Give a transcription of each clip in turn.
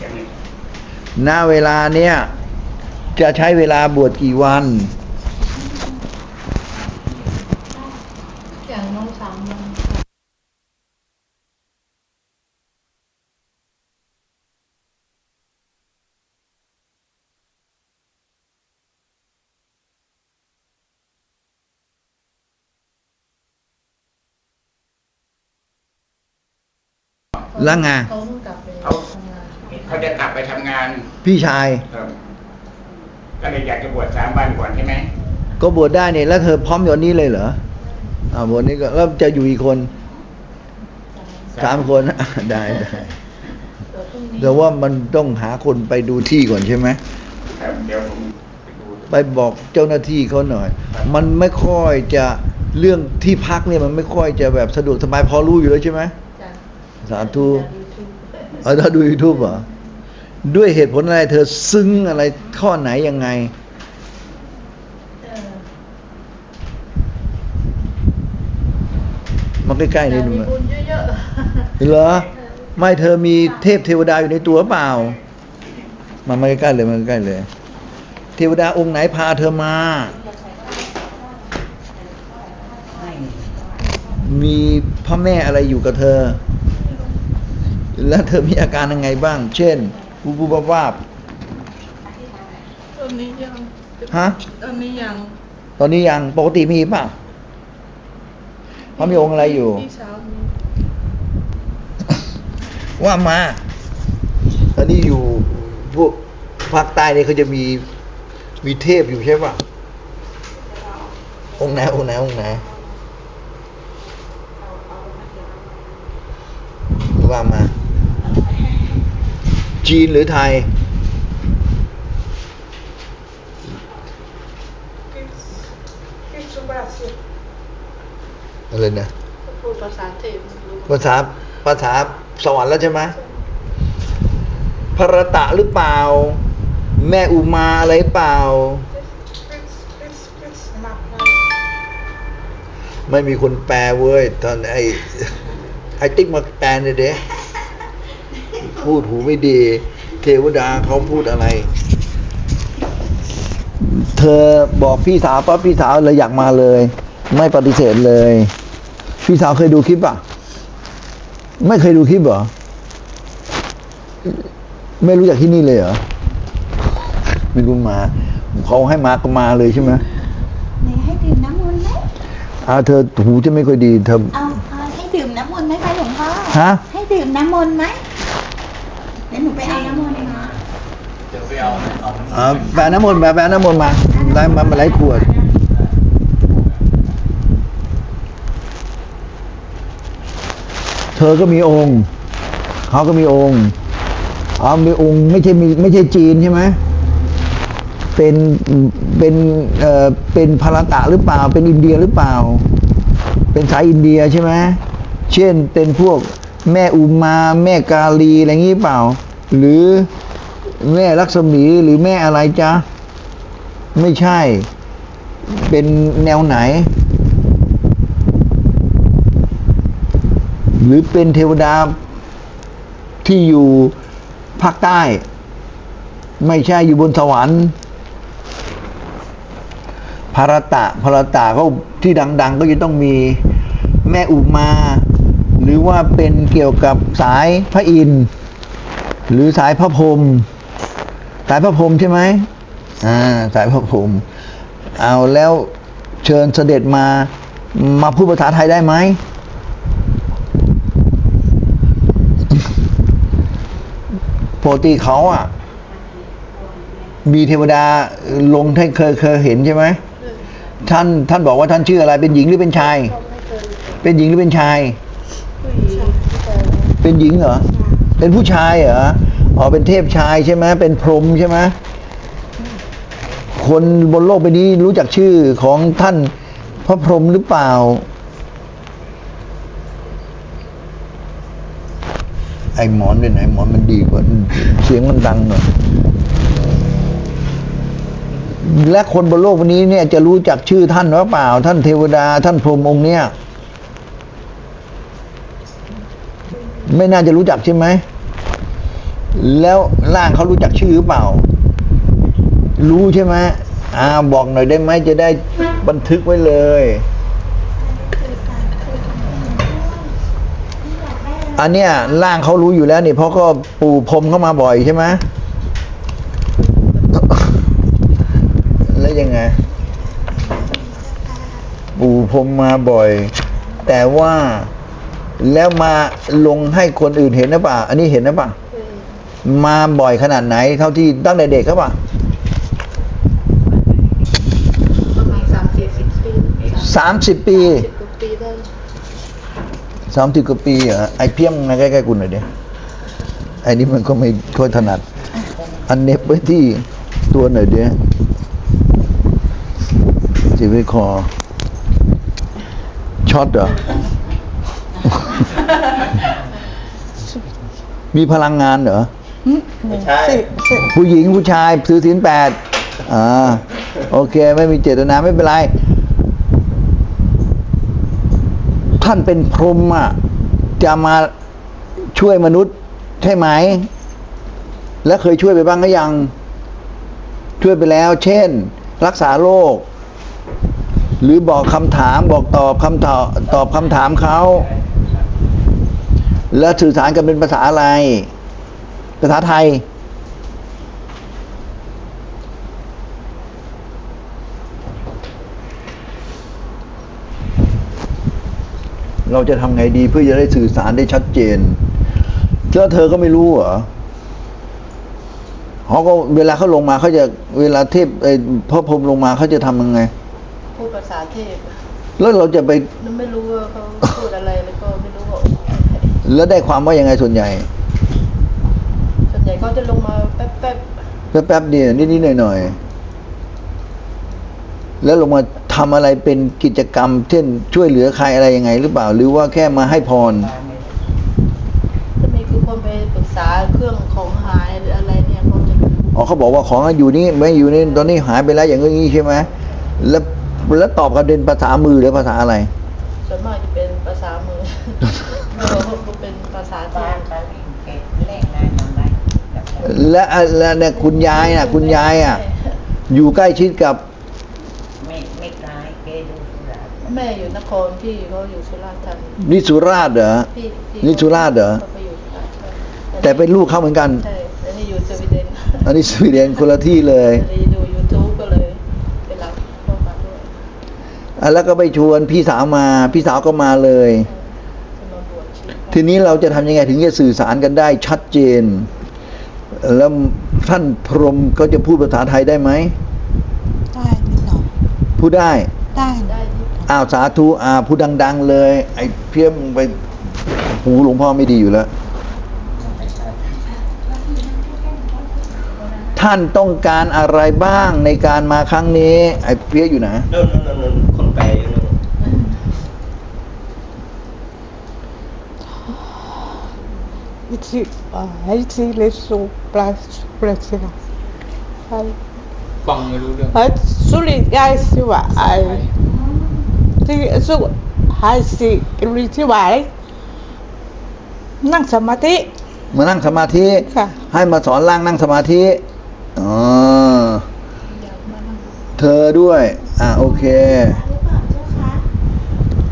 เสียงนี่ณเวลาเนี้ยจะใช้เวลาบวชกี่วัน อย่างน้องสามวันแล้วไงเขาเพิ่งกลับไปเขา ทำงาน เขาจะกลับไป ทำงานพี่ชายครับก็เลยอยากจะบวชสามวันก่อนใช่ไหมก็บวชได้เนี่ยแล้วเธอพร้อมอยู่วันนี้เลยเหรออ่าบวชนี้ก็แล้วจะอยู่อีกคนสามคนอะได้ได้เดี๋ยวพรุ่งนี้แต่ว่ามันต้องหาคนไปดูที่ก่อนใช่ไหม ครับเดี๋ยวผมไปดูไปบอกเจ้าหน้าที่เขาหน่อย มันไม่ค่อยจะเรื่องที่พักเนี่ยมันไม่ค่อยจะแบบสะดวกสบายพอรู้อยู่แล้วใช่ไหมจ้ะสาธุจาก YouTube เอาถ้าดูยูทูบเหรอ ด้วยเหตุผลอะไร เธอซึ้งอะไรข้อไหนยังไงเออมาใกล้ๆอยานี่กดูมีมาบุญเยอะๆเหรอไม่เธอมีเทพเทวดาอยู่ในตัวเปล่า มามาใกล้ๆเลยมาใกล้ๆเลย เทวดาองค์ไหนพาเธอมา มีพระแม่อะไรอยู่กับเธอ แล้วเธอมีอาการยังไงบ้าง เช่น บูบูบาบาบตอนนี้ยังฮะ ตอนนี้ยังตอนนี้ยังปกติมีเปล่าเพราะมีองค์อะไรอยู่ พี่สาวมีว่ามา ตอนนี้อยู่พวกภาคใต้เนี่ยเขาจะมีมีเทพอยู่ใช่ปะองค์ไหนองค์ไหนองค์ไหนว่ามา จีนหรือไทย อะไรนะพูดภาษาเทพภาษาภาษาสวรรค์แล้วใช่ไหมพระตะหรือเปล่า แม่อุมาอะไรเปล่า ไม่มีคนแปลเว้ย ตอนไอ้ไอ้ติ๊กมาแปลเนี่ยเด้ พูดหูไม่ดี เทวดาเขาพูดอะไร เธอบอกพี่สาวปั๊บพี่สาวเลยอยากมาเลย ไม่ปฏิเสธเลย พี่สาวเคยดูคลิปป่ะ ไม่เคยดูคลิปเหรอ ไม่รู้จักที่นี่เลยเหรอไม่รู้มาเขาให้มาก็มาเลยใช่ไหมไหนให้ดื่มน้ำมนต์ไหมอ่าเธอหูจะไม่ค่อยดีเธอเอาเอาให้ดื่มน้ำมนต์ไหมคะหลวงพ่อฮะ ให้ดื่มน้ำมนต์ไหม เดี๋ยวหนูไปเอาน้ำมนต์มาอ่าแปลน้ำมนต์แปลแปลน้ำมนต์มาได้มามาหลายขวด เธอก็มีองค์ เขาก็มีองค์อ๋อมีองค์ไม่ใช่มีไม่ใช่จีนใช่ไหมเป็นเป็นเอ่อเป็นพาราตะหรือเปล่า เป็นอินเดียหรือเปล่า เป็นสายอินเดียใช่ไหมเช่นเป็นพวก แม่อุมา แม่กาลีอะไรอย่างนี้เปล่า หรือแม่ลักษมีหรือแม่อะไรจ๊ะ ไม่ใช่ เป็นแนวไหน หรือเป็นเทวดาที่อยู่ภาคใต้ ไม่ใช่อยู่บนสวรรค์ภารตะภารตะเขาที่ดัง ๆ ก็จะต้องมีแม่อุมา รือว่าเป็นเกี่ยวกับสายพระอินทร์หรือสายพระพรหมสายพระพรหมใช่ไหมอ่าสายพระพรหมเอาแล้วเชิญเสด็จมามาพูดภาษาไทยได้ไหมปกติเขาอะ มีเทวดาลงท่านเคยเคยเห็นใช่ไหมท่านท่านบอกว่าท่านชื่ออะไรเป็นหญิงหรือเป็นชาย เป็นหญิงหรือเป็นชาย เป็นหญิงเหรอ เป็นผู้ชายเหรอ อ๋อ เป็นเทพชายใช่ไหมเป็นพรหมใช่ไหมคนบนโลกใบนี้รู้จักชื่อของท่านพระพรหมหรือเปล่า ไอ้หมอนเป็นไหนหมอนมันดีกว่า เสียงมันดังหน่อยและคนบนโลกวันนี้เนี่ยจะรู้จักชื่อท่านหรือเปล่า ท่านเทวดาท่านพรหมองค์เนี่ย ไม่น่าจะรู้จักใช่ไหม แล้วร่างเขารู้จักชื่อหรือเปล่า รู้ใช่ไหมอ่าบอกหน่อยได้ไหมจะได้บันทึกไว้เลยอันเนี้ยร่างเขารู้อยู่แล้วนี่เพราะก็ปู่พรมเข้ามาบ่อยใช่ไหมแล้วยังไง ปู่พรมมาบ่อย แต่ว่า แล้วมาลงให้คนอื่นเห็นนะป่ะอันนี้เห็นนะป่ะเคยมาบ่อยขนาดไหน เท่าที่ตั้งแต่เด็กครับป่ะประมาณสามสี่สิบปีสามสิบปีสิบกว่าปีได้สามสิบกว่าปีเหรอไอเพียงมาใกล้ๆกูหน่อยเดียไอ้นี่มันก็ไม่ค่อยถนัด อันเน็บไว้ที่ตัวหน่อยเดียจีไว้คอช็อตเหรอ มีพลังงานเหรอ ไม่ใช่ผู้หญิงผู้ชายถือศีลแปดอ่าโอเค ไม่มีเจตนาไม่เป็นไร ท่านเป็นพรหมอะ จะมาช่วยมนุษย์ใช่ไหม และเคยช่วยไปบ้างก็ยัง ช่วยไปแล้ว เช่น รักษาโรค หรือบอกคำถามบอกตอบคำตอบตอบคำถามเขา แล้วสื่อสารกันเป็นภาษาอะไร ภาษาไทย เราจะทำไงดีเพื่อจะได้สื่อสารได้ชัดเจนแล้วเธอก็ไม่รู้เหรอเขาก็เวลาเขาลงมาเขาจะเวลาเทพไอ้พ่อพรหมลงมาเขาจะทำยังไง พูดภาษาเทพ แล้วเราจะไป ไม่รู้ว่าเขาพูดอะไรแล้วก็ไม่ แล้วได้ความว่ายังไงส่วนใหญ่ ส่วนใหญ่เขาจะลงมาแป๊บแป๊บๆเดียวนิดๆหน่อยๆแล้วลงมาทำอะไรเป็นกิจกรรม เช่น ช่วยเหลือใครอะไรยังไง หรือเปล่า หรือว่าแค่มาให้พรๆจะมีคือคนไปปรึกษาเครื่องของหายหรืออะไรเนี่ยเขาจะรู้อ๋อเขาบอกว่าของอยู่นี่ไม่อยู่นี่ตอนนี้หายไปแล้วอย่างนี้ใช่ไหมแล้วแล้วตอบกันเป็นภาษามือหรือภาษาอะไรส่วนมากจะเป็นภา ษามือเออก็เป็นภาษาเทบ้านพก็วิ่งเก็บเลขได้ทำไรแบบนั้นและและเนี่ยคุณยายน่ะคุณยายอะอยู่ใกล้ชิดกับไม่ไม่ร้ายเกดูสุราษฎร์แม่อยู่นครพี่เขาอยู่สุราษฎร์ธานีนิสุราชเหรอ พี่พี่นี่สุราษฎร์เหรอ ขาไปอยู่สุราษฎร์ธานีแต่เป็นลูกเขาเหมือนกัน ใช่แล้วนี่อยู่สวีเดนอันนี้สวีเดนคนละที่เลยเลยดู YouTube ก็เลยไปรับเข้ามาด้วย อะ แล้วก็ไปชวนพี่สาวมา พี่สาวก็มาเลยจะมาบวชชีพทีนี้เราจะทำยังไงถึงจะสื่อสารกันได้ชัดเจน แล้วท่านพรหมก็จะพูดภาษาไทยได้ไหมได้นิดหน่อยพูดได้ได้ได้ที่อ้าวสาธุอ่าพูดดัง ๆ เลย ไอ้เพี้ยมไปหูหลวงพ่อไม่ดีอยู่แล้ว ท่านต้องการอะไรบ้างในการมาครั้งนี้ ไอ้เพี้ยอยู่ไหน อ้ที่ไอ้ที่เลสุปราสปราสนาฟังไม่รู้เรื่องฮัสุริยาสิวะไอที่สุหาสิริที่วายนั่งสมาธิมานั่งสมาธิค่ะให้มาสอนร่างนั่งสมาธิอ๋อเธอด้วย อ่าโอเค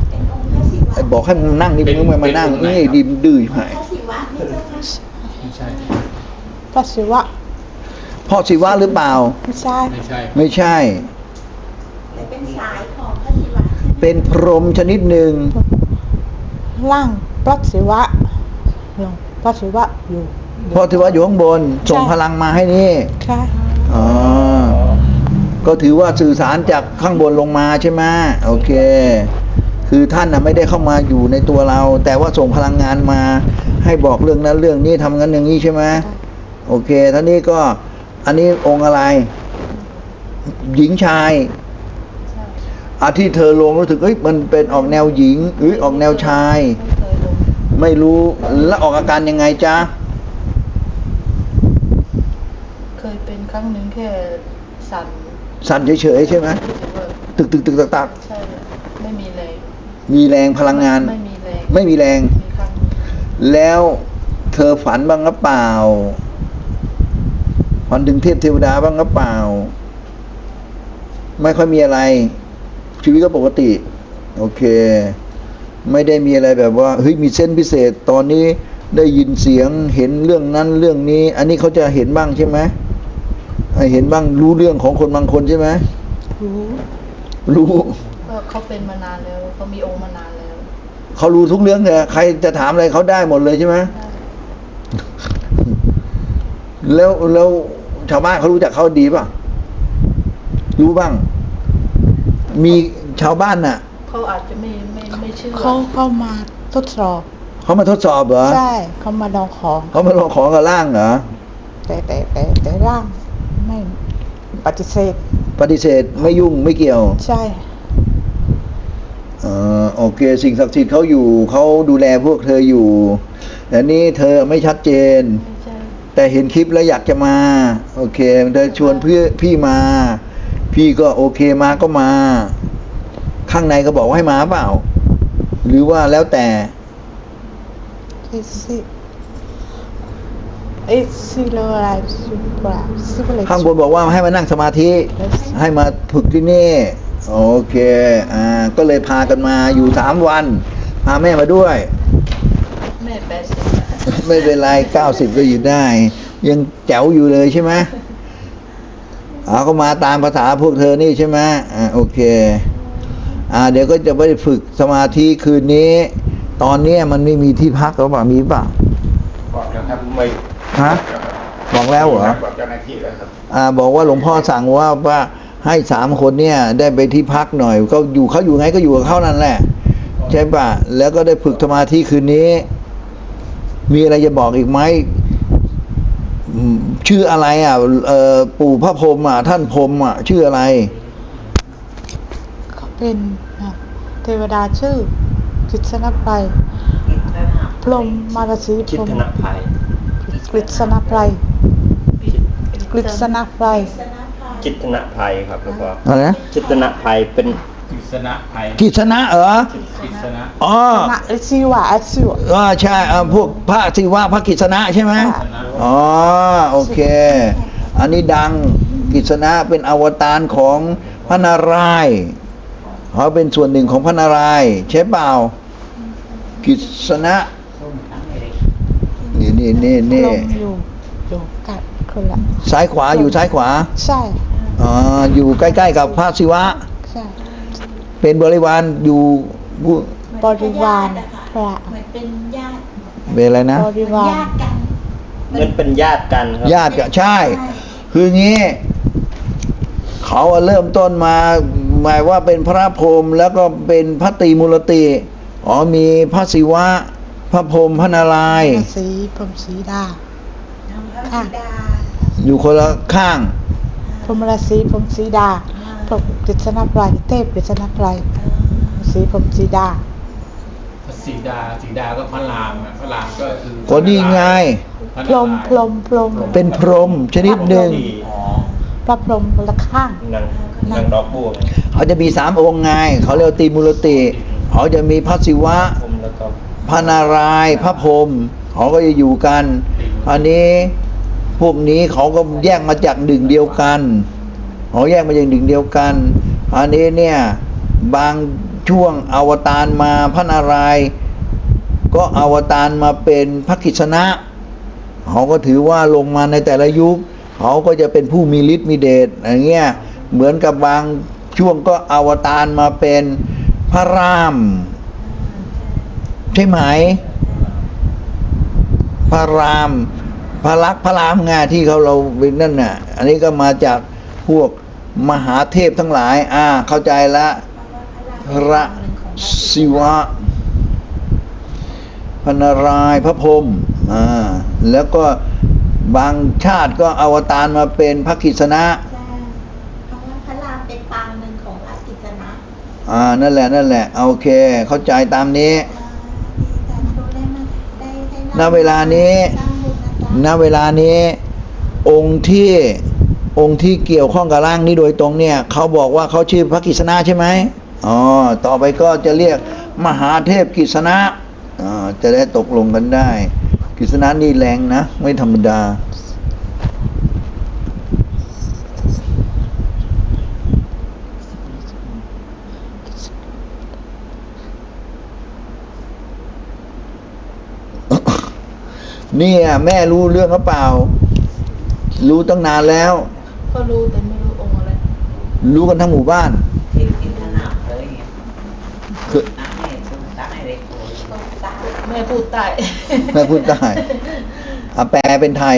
เป็นองค์พระศิวะ ไอ้ บอกให้มันนั่งนี่เป็นมึงไม่มานั่งเป็นองค์ไหนนี่ครับดิมดื้อไปพระศิวะนี่เจ้าค่ะไม่ใช่พระศิวะพ่อศิวะหรือเปล่า ไม่ใช่ ไม่ใช่ไม่ใช่แต่เป็นสายของพระศิวะใช่ไหมเป็นพรหมชนิดหนึ่งร่างพระศิวะลงพระศิวะอยู่พ่อศิวะอยู่ข้างบน ส่งใช่พลังมาให้นี่ใช่อ๋อก็ถือว่าสื่อสารจากข้างบนลงมาใช่ไหมโอเค คือท่านน่ะไม่ได้เข้ามาอยู่ในตัวเรา แต่ว่าส่งพลังงานมาให้บอกเรื่องนั้นเรื่องนี้ทำงั้นอย่างนี้ใช่ไหมโอเคท่านี้ก็อันนี้องค์อะไร หญิงชายใช่อาที่เธอลงรู้สึกเอ้ยมันเป็นออกแนวหญิงหรือออกแนวชายไม่เคยลงไม่รู้แล้วออกอาการยังไงจ๊ะเคยเป็นครั้งหนึ่งแค่สั่นสั่นเฉยๆใช่ไหมรู้สึกว่าตึกตึกตึกตักตักใช่ไม่มีแรง มีแรงพลังงาน ไม่มีแรงไม่มีแรงมีครั้งหนึ่งแล้วเธอฝันบ้างหรือเปล่าฝันถึงเทพเทวดาบ้างหรือเปล่า ไม่ค่อยมีอะไร ชีวิตก็ปกติ โอเค ไม่ได้มีอะไรแบบว่าเฮ้ยมีเส้นพิเศษ ตอนนี้ได้ยินเสียงเห็นเรื่องนั้นเรื่องนี้ อันนี้เขาจะเห็นบ้างใช่ไหมอ่าเห็นบ้างรู้เรื่องของคนบางคนใช่ไหมรู้รู้ ก็เขาเป็นมานานแล้วเขามีองค์มานานแล้วเขารู้ทุกเรื่องเลยใครจะถามอะไรเขาได้หมดเลยใช่ไหมแล้วแล้วชาวบ้านเขารู้จักเขาดีป่ะ รู้บ้าง มีชาวบ้านน่ะเขาอาจจะไม่ไม่ไม่เชื่อเขาเข้ามาทดสอบเขามาทดสอบเหรอใช่เขามาลองของเขามาลองของกับร่างเหรอแต่แต่แต่แต่ร่างไม่ปฏิเสธ ปฏิเสธไม่ยุ่งไม่เกี่ยว ใช่เออโอ เคสิ่งศักดิ์สิทธิ์เขาอยู่เขาดูแลพวกเธออยู่แต่นี่เธอไม่ชัดเจนไม่ใช่แต่เห็นคลิปแล้วอยากจะมา โอเคเธอชวนเพื่อพี่มา พี่ก็โอเคมาก็มา ข้างในก็บอกว่าให้มาเปล่า หรือว่าแล้วแต่เอซิเอซิโลไลฟ์ซูปราซูปราข้างบนบอกว่าให้มานั่งสมาธิ ให้มาฝึกที่นี่ โอเค อ่า ก็เลยพากันมาอยู่สามวัน พาแม่มาด้วย แม่แปดสิบไม่เป็นไรเก้าสิบก็อยู่ได้ ยังแจ๋วอยู่เลยใช่ไหมเอาก็มาตามภาษาพวกเธอนี่ใช่ไหมอ่าโอเค อ่า เดี๋ยวก็จะไปฝึกสมาธิคืนนี้ ตอนเนี้ยมันไม่มีที่พักหรือเปล่ามีเปล่าบอกแล้วครับไม่ฮะบอกแล้วเหรอบอกเจ้าหน้าที่แล้วครับอ่า บอกว่าหลวงพ่อสั่งว่าว่า ให้สามคนเนี่ยได้ไปที่พักหน่อยก็อยู่เขาอยู่ไงก็อยู่กับเขานั่นแหละ ใช่ปะแล้วก็ได้ฝึกสมาธิคืนนี้ มีอะไรจะบอกอีกไหมอืมชื่ออะไรอะเอ่อปู่พระพรหมอะ ท่านพรหมอะ ชื่ออะไรเขาเป็นนะเทวดาชื่อกิษณไพรพรหมมารสีพคิดรหมธนภัยกฤษณไพรกฤษณไพร จิตนภัยครับหลวงพ่ออะไรนะจิตนภัยเป็นกฤษณะภัยกิษณะเหรอกฤษณะอ๋อนะไอซิวะไอซิวะ อ่าใช่อ่าพวกพระศิวะพระกิษณะใช่ไหมค่ะ อ๋อโอเค อันนี้ดังกิษณะเป็นอวตารของพระนารายณ์เขาเป็นส่วนหนึ่งของพระนารายณ์ใช่เปล่า กิษณะนี่นี่นี่พนี่รหมอยู่อยู่กับคนละซ้ายขวาอยู่ซ้ายขวา ใช่ อ๋ออยู่ใกล้ๆกับพระศิวะ ใช่เป็นบริวารอยู่ผู้บริวารพระเหมือนเป็นญาติเป็นอะไรนะ บริวารญาติกันเหมือนเป็นญาติกันครับญาติกับใช่ คืองี้ เขาอะเริ่มต้นมา หมายว่าเป็นพระพรหมแล้วก็เป็นพระตรีมูลติ อ๋อมีพระศิวะ พระพรหมพระนารายณ์พระศรีพรหมศรีดาน้องพระธิดาอยู่คนละข้าง พรหมราศีพรหมศรีดาพรหมกฤษณไพรเทพกฤษณไพรศรีพรหมศรีดาสีดาสีดาก็พระรามอะพระรามก็คือคนนี้ไงพระพรหมพรหมพรหมเป็นพรหมชนิดหนึ่งอ๋อพระพรหมคนละข้างนางนางดอกบัวไงเขาจะมีสามองค์ไงเขาเรียกว่าตรีมูลติเขาจะมีพระศิวะผมแล้วก็พระนารายณ์พระพรหมเขาก็จะอยู่กันอันนี้ พวกนี้เขาก็แยกมาจากหนึ่งเดียวกันเขาแยกมาจากหนึ่งเดียวกัน อันนี้เนี่ยบางช่วงอวตารมาพระนารายก็อวตารมาเป็นพระกิษณะเขาก็ถือว่าลงมาในแต่ละยุคเขาก็จะเป็นผู้มีฤทธิ์มีเดชอย่างเงี้ยเหมือนกับบางช่วงก็อวตารมาเป็นพระราม ใช่ไหม พระราม พระลักษมณ์พระรามไงที่เขาเราเป็นนั่นน่ะ อันนี้ก็มาจากพวกมหาเทพทั้งหลาย อ่า เข้าใจละ พระศิวะพระนารายณ์พระพรหมอ่า แล้วก็บางชาติก็อวตารมาเป็นพระกิษณะใช่เพราะว่าพระรามเป็นปางหนึ่งของพระกิษณะอ่า นั่นแหละ นั่นแหละ โอเค เข้าใจตามนี้อ่าดีใจรู้ได้มาได้ได้ณเวลานี้ ณเวลานี้องค์ที่องค์ที่เกี่ยวข้องกับร่างนี้โดยตรงเนี่ยเขาบอกว่าเขาชื่อพระกิษณะใช่ไหมอ๋อต่อไปก็จะเรียกมหาเทพกิษณะอ่าจะได้ตกลงกันได้ กิษณะนี่แรงนะ ไม่ธรรมดา เนี่ยแม่รู้เรื่องหรือเปล่า รู้ตั้งนานแล้ว ก็รู้แต่ไม่รู้องค์อะไรรู้กันทั้งหมู่บ้าน thì cái thế nào tới nhỉ คือ sáng này xuống sáng này đấy rồi แม่พูดใต้แม่พูดได้อะแปลเป็นไทย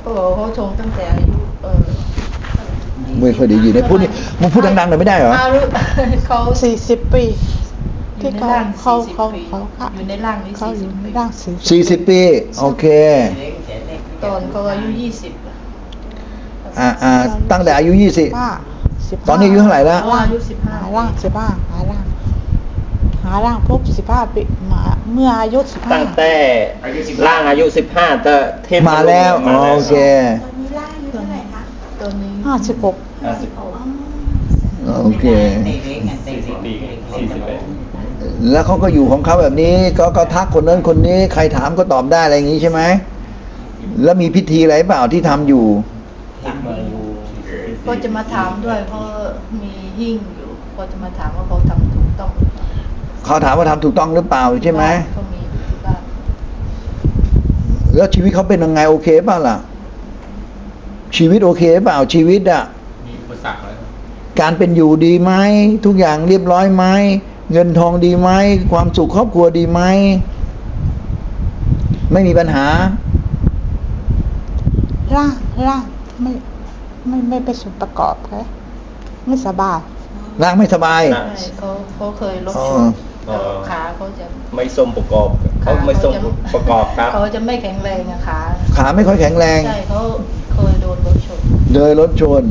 เขาบอกว่าเขาชงตั้งแต่อายุเออไม่ค่อยได้ยินเลยพูดนี่มึงพูดดังๆหน่อยไม่ได้เหรอ อายุเขาสี่สิบปีอยู่ ที่ในเขาร่างเขา40เขาปีเขาเขาอยู่ในร่างนี้เขาสี่อสิยู่บในปีร่างสี่สี่สิบปี โอเค đấy trẻ này ตอนเขาอายุยี่สิบอ่าอ่าตั้งแต่อายุยี่สิบห้าสิบตอนนี้อายุเท่าไหร่แล้วเขาอายุสิบห้าหาร่างสิบห้าหาร่างหาร่างปุ๊บสิบห้าปีมาเมื่ออายุสิบห้าตั้งแต่ร่างอายุสิบห้าแต่เทพมาแล้วมาอ๋อแล้วโอเคตอนนี้ล่าอายุเท่าไหร่คะตอนนี้ห้าสิบหกห้าสิบหกโอเค đây đấy ngàn đây đấy Đi, đây đi, đi. แล้วเขาก็อยู่ของเขาแบบนี้ก็ก็ทักคนนั้นคนนี้ ใครถามก็ตอบได้อะไรอย่างนี้ใช่ไหมแล้วมีพิธีอะไรเปล่าที่ทำอยู่ ก็จะมาถามด้วยเพราะมีหิ้งอยู่ก็จะมาถามว่าเขาทำถูกต้องหรือเปล่าเขาถามว่าทำถูกต้องหรือเปล่าใช่ไหมเขามีอยู่ที่บ้านแล้วชีวิตเขาเป็นยังไงโอเคเปล่าล่ะ ชีวิตโอเคเปล่าชีวิตอะมีอุปสรรคอะไรไหมการเป็นอยู่ดีไหมทุกอย่างเรียบร้อยไหม เงินทองดีไหมความสุขครอบครัวดีไหมไม่มีปัญหาร่างร่างไม่ไม่ไม่เป็นส่วนประกอบแค่ไม่สบายร่างไม่สบายน่ะใช่เขาเขาเคยลบอ๋อชุดอ๋อขาเขาจะไม่สมประกอบเขาไม่สมประกอบครับเขาจะไม่แข็งแรงอะขาขาไม่ค่อยแข็งแรงใช่เขาเคยโดนรถชนเดินรถชน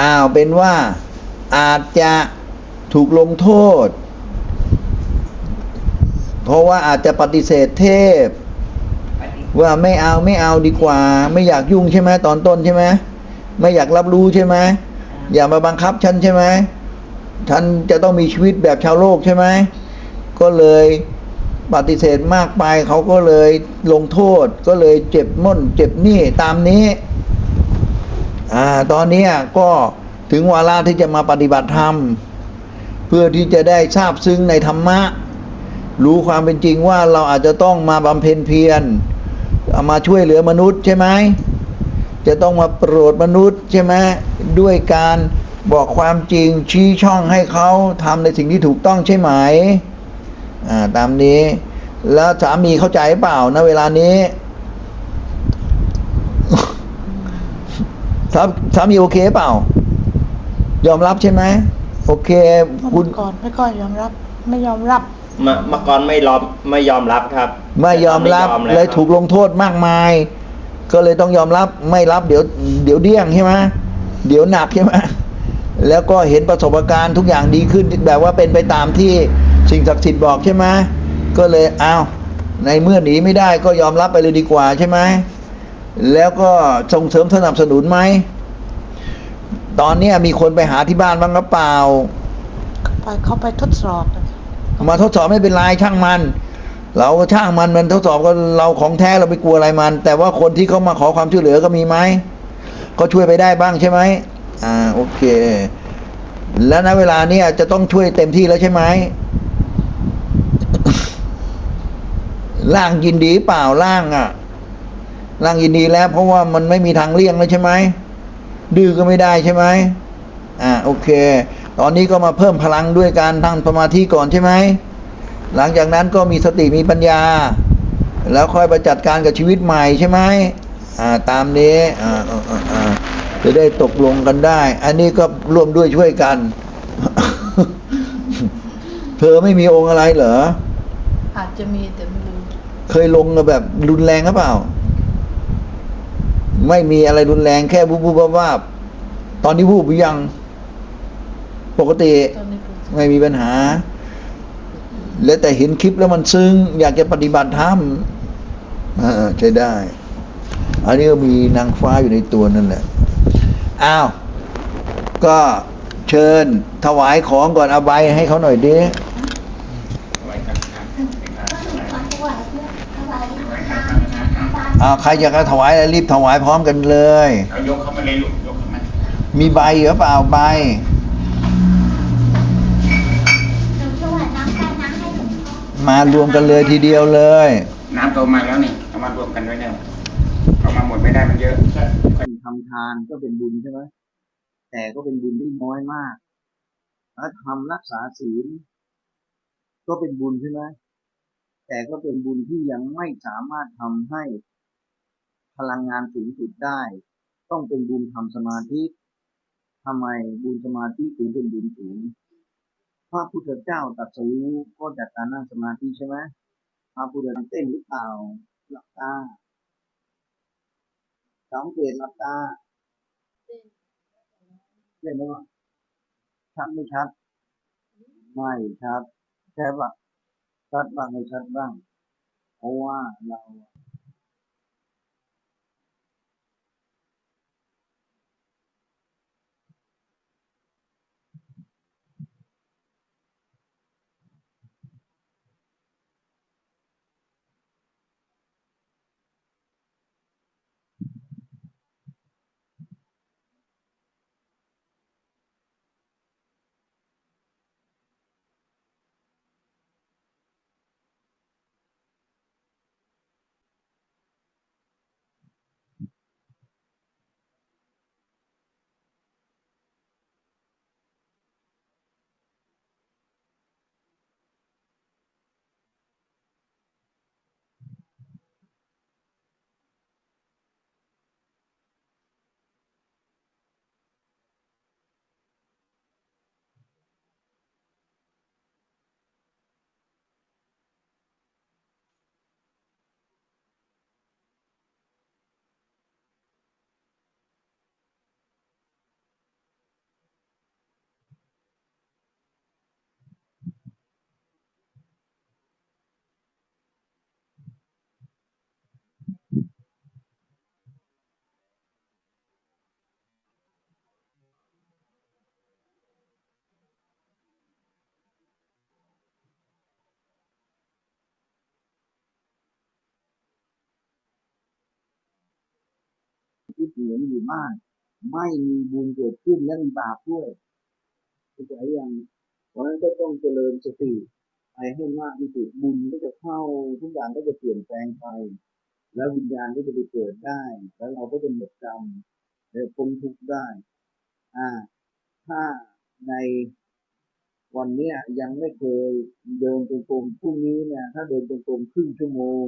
อ้าวเป็นว่าอาจจะถูกลงโทษ เพราะว่าอาจจะปฏิเสธเทพ ว่าไม่เอาไม่เอาดีกว่า ไม่อยากยุ่งใช่ไหมตอนต้นใช่ไหมไม่อยากรับรู้ใช่ไหมอย่ามาบังคับฉันใช่ไหมฉันจะต้องมีชีวิตแบบชาวโลกใช่ไหมก็เลยปฏิเสธมากไปเขาก็เลยลงโทษก็เลยเจ็บม่นเจ็บนี้ตามนี้ อ่าตอนนี้ก็ถึงวาระที่จะมาปฏิบัติธรรม เพื่อที่จะได้ทราบซึ้งในธรรมะ รู้ความเป็นจริงว่าเราอาจจะต้องมาบำเพ็ญเพียรเอามาช่วยเหลือมนุษย์ใช่ไหมจะต้องมาโปรดมนุษย์ใช่ไหมด้วยการบอกความจริงชี้ช่องให้เขาทำในสิ่งที่ถูกต้องใช่ไหมอ่าตามนี้ แล้วสามีเข้าใจเปล่านะเวลานี้ สาสามีโอเคเปล่า ยอมรับใช่ไหมโอเค คุเมื่ณ อก่อนไม่ค่อยยอมรับ ไม่ยอมรับมาเมื่อก่อนไม่ยอมไม่ยอมรับครับไม่ยอมรับแต่ตนนี้เลยครับถูกลงโทษมากมาย ก็เลยต้องยอมรับไม่รับเดี๋ยวเดี๋ยวเดี้ยงใช่ไหมเดี๋ยวหนักใช่ไหมแล้วก็เห็นประสบการณ์ทุกอย่างดีขึ้นแบบว่าเป็นไปตามที่สิ่งศักดิ์สิทธิ์บอกใช่ไหมก็เลยเอาวในเมื่อหนีไม่ได้ก็ยอมรับไปเลยดีกว่าใช่ไหม แล้วก็ส่งเสริมสนับสนุนไหม ตอนเนี้ยมีคนไปหาที่บ้านบ้างหรือเปล่าไปเขาไปทดสอบมาทดสอบไม่เป็นไรช่างมัน เราก็ช่างมันมันทดสอบก็เราของแท้เราไปกลัวอะไรมัน แต่ว่าคนที่เขามาขอความช่วยเหลือก็มีไหมก็ช่วยไปได้บ้างใช่ไหมอ่าโอเค แล้วณเวลาเนี้ยจะต้องช่วยเต็มที่แล้วใช่ไหมร่างยินดีเปล่าร่างอะ ร่างยินดีแล้ว เพราะว่ามันไม่มีทางเลี่ยงแล้วใช่ไหมดื้อก็ไม่ได้ใช่ไหมอ่าโอเค ตอนนี้ก็มาเพิ่มพลังด้วยการทั้งสมาธิก่อนใช่ไหมหลังจากนั้นก็มีสติมีปัญญา แล้วค่อยไปจัดการกับชีวิตใหม่ใช่ไหมอ่าตามนี้อ่าอ่าอ่าอ่าจะได้ตกลงกันได้ อันนี้ก็ร่วมด้วยช่วยกัน เธอไม่มีองค์อะไรเหรออาจจะมีแต่ไม่รู้เคยลงแบบรุนแรงหรือเปล่า ไม่มีอะไรรุนแรงแค่บูบบูบวาบๆตอนนี้วูบหรือยัง ปกติตอนนี้ผมไม่มีปัญหา แล้วแต่เห็นคลิปแล้วมันซึ้งอยากจะปฏิบัติธรรมอ่าใช้ได้ อันนี้ก็มีนางฟ้าอยู่ในตัวนั่นแหละ อ้าว ก็เชิญถวายของก่อนเอาใบให้เขาหน่อยดิ ไว้กันครับ อ้าวใครอยากจะถวายอะไรรีบถวายพร้อมกันเลย เอายกเข้ามาเลยลูกยกเข้ามามีใบหรือเปล่าใบ หนูถวายน้ำตาลน้ำให้หลวงพ่อมารวมกันเลยทีเดียวเลย น้ำโตมาแล้วนี่เอามารวมกันไว้เนี่ยเอามาหมดไม่ได้มันเยอะทำทานก็เป็นบุญใช่ไหมแต่ก็เป็นบุญที่น้อยมากถ้าทำรักษาศีลก็เป็นบุญใช่ไหมแต่ก็เป็นบุญที่ยังไม่สามารถทำให้ พลังงานสูงสุดได้ ต้องเป็นบุญทำสมาธิทำไมบุญสมาธิถึงเป็นบุญสูงพระพุทธเจ้าตรัสรู้ก็จากการนั่งสมาธิใช่ไหมพระพุทธเจ้าเต้นหรือเปล่าหลับตาสังเกตหลับตาเล่นไหมวะชัดไม่ชัด ไม่ชัดใช่ปะชัดบ้างไม่ชัดบ้าง เพราะว่าเรา ที่เหมือนอยู่บ้าน ไม่มีบุญเกิดขึ้นและมีบาปด้วยเข้าใจยังเพราะฉะนั้นก็ต้องเจริญสติไปให้มากที่สุดบุญก็จะเข้าทุกอย่างก็จะเปลี่ยนแปลงไป แล้ววิญญาณก็จะไปเกิดได้ แล้วเราก็จะหมดกรรมและพ้นทุกข์ได้ อ่า ถ้าในวันเนี้ยยังไม่เคยเดินจงกรมพรุ่งนี้เนี่ย ถ้าเดินจงกรมครึ่งชั่วโมง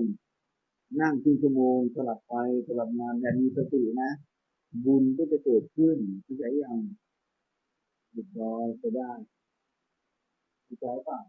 นั่งครึ่งชั่วโมงสลับไปสลับมาแต่มีสตินะ บุญก็จะเกิดขึ้นเข้าใจยังเรียบร้อยไปได้เข้าใจเปล่า